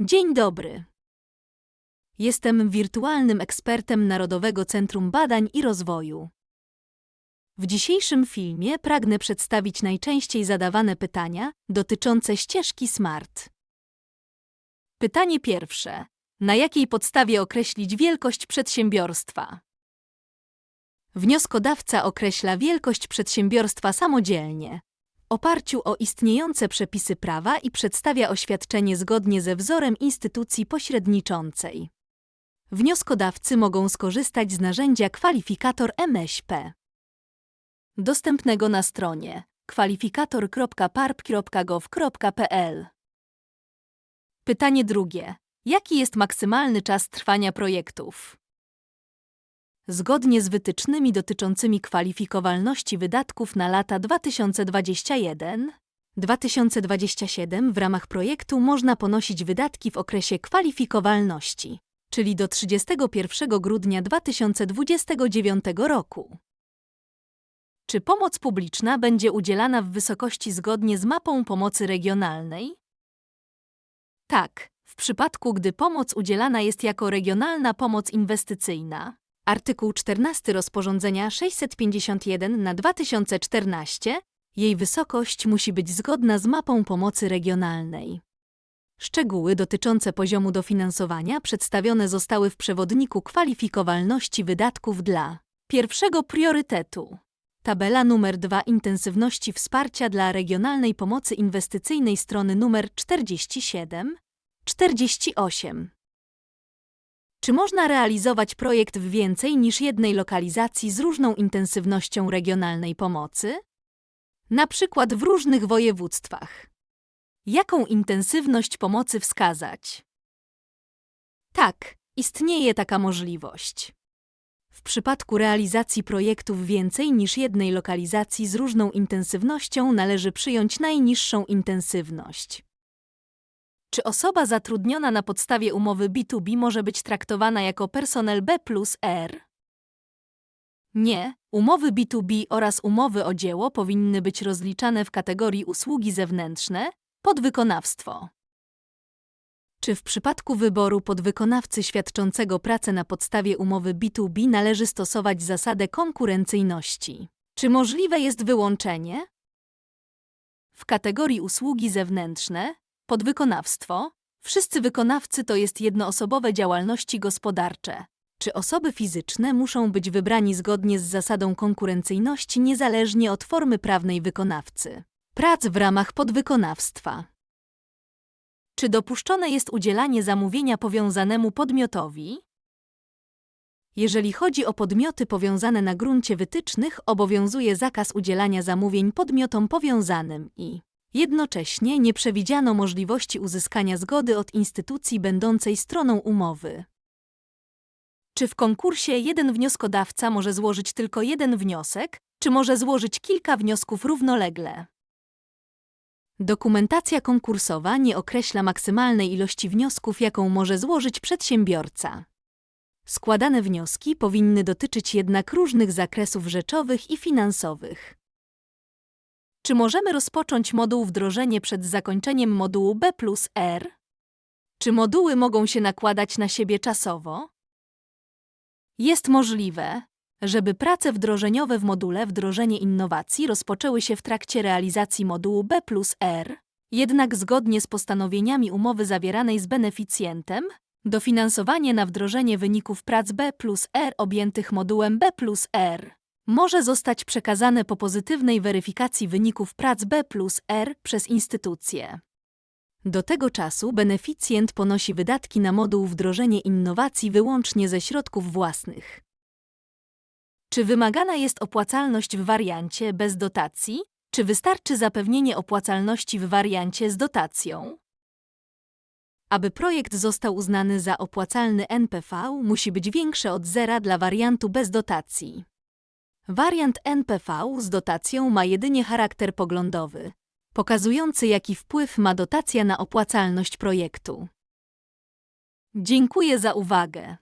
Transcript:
Dzień dobry. Jestem wirtualnym ekspertem Narodowego Centrum Badań i Rozwoju. W dzisiejszym filmie pragnę przedstawić najczęściej zadawane pytania dotyczące ścieżki SMART. Pytanie pierwsze. Na jakiej podstawie określić wielkość przedsiębiorstwa? Wnioskodawca określa wielkość przedsiębiorstwa samodzielnie, oparciu o istniejące przepisy prawa i przedstawia oświadczenie zgodnie ze wzorem instytucji pośredniczącej. Wnioskodawcy mogą skorzystać z narzędzia kwalifikator MŚP. Dostępnego na stronie kwalifikator.parp.gov.pl. Pytanie drugie. Jaki jest maksymalny czas trwania projektów? Zgodnie z wytycznymi dotyczącymi kwalifikowalności wydatków na lata 2021-2027 w ramach projektu można ponosić wydatki w okresie kwalifikowalności, czyli do 31 grudnia 2029 roku. Czy pomoc publiczna będzie udzielana w wysokości zgodnie z mapą pomocy regionalnej? Tak, w przypadku gdy pomoc udzielana jest jako regionalna pomoc inwestycyjna. Artykuł 14 rozporządzenia 651 na 2014 jej wysokość musi być zgodna z mapą pomocy regionalnej. Szczegóły dotyczące poziomu dofinansowania przedstawione zostały w przewodniku kwalifikowalności wydatków dla pierwszego priorytetu. Tabela numer 2 intensywności wsparcia dla regionalnej pomocy inwestycyjnej strony numer 47 48. Czy można realizować projekt w więcej niż jednej lokalizacji z różną intensywnością regionalnej pomocy? Na przykład w różnych województwach. Jaką intensywność pomocy wskazać? Tak, istnieje taka możliwość. W przypadku realizacji projektu w więcej niż jednej lokalizacji z różną intensywnością należy przyjąć najniższą intensywność. Czy osoba zatrudniona na podstawie umowy B2B może być traktowana jako personel B plus R? Nie, umowy B2B oraz umowy o dzieło powinny być rozliczane w kategorii usługi zewnętrzne, podwykonawstwo. Czy w przypadku wyboru podwykonawcy świadczącego pracę na podstawie umowy B2B należy stosować zasadę konkurencyjności? Czy możliwe jest wyłączenie? W kategorii usługi zewnętrzne, podwykonawstwo, wszyscy wykonawcy to jest jednoosobowe działalności gospodarcze. Czy osoby fizyczne muszą być wybrani zgodnie z zasadą konkurencyjności niezależnie od formy prawnej wykonawcy? Prac w ramach podwykonawstwa. Czy dopuszczone jest udzielanie zamówienia powiązanemu podmiotowi? Jeżeli chodzi o podmioty powiązane na gruncie wytycznych, obowiązuje zakaz udzielania zamówień podmiotom powiązanym i jednocześnie nie przewidziano możliwości uzyskania zgody od instytucji będącej stroną umowy. Czy w konkursie jeden wnioskodawca może złożyć tylko jeden wniosek, czy może złożyć kilka wniosków równolegle? Dokumentacja konkursowa nie określa maksymalnej ilości wniosków, jaką może złożyć przedsiębiorca. Składane wnioski powinny dotyczyć jednak różnych zakresów rzeczowych i finansowych. Czy możemy rozpocząć moduł wdrożenie przed zakończeniem modułu B plus R? Czy moduły mogą się nakładać na siebie czasowo? Jest możliwe, żeby prace wdrożeniowe w module Wdrożenie innowacji rozpoczęły się w trakcie realizacji modułu B plus R, jednak zgodnie z postanowieniami umowy zawieranej z beneficjentem, dofinansowanie na wdrożenie wyników prac B plus R objętych modułem B plus R może zostać przekazane po pozytywnej weryfikacji wyników prac B plus R przez instytucję. Do tego czasu beneficjent ponosi wydatki na moduł wdrożenie innowacji wyłącznie ze środków własnych. Czy wymagana jest opłacalność w wariancie bez dotacji, czy wystarczy zapewnienie opłacalności w wariancie z dotacją? Aby projekt został uznany za opłacalny NPV, musi być większe od zera dla wariantu bez dotacji. Wariant NPV z dotacją ma jedynie charakter poglądowy, pokazujący jaki wpływ ma dotacja na opłacalność projektu. Dziękuję za uwagę.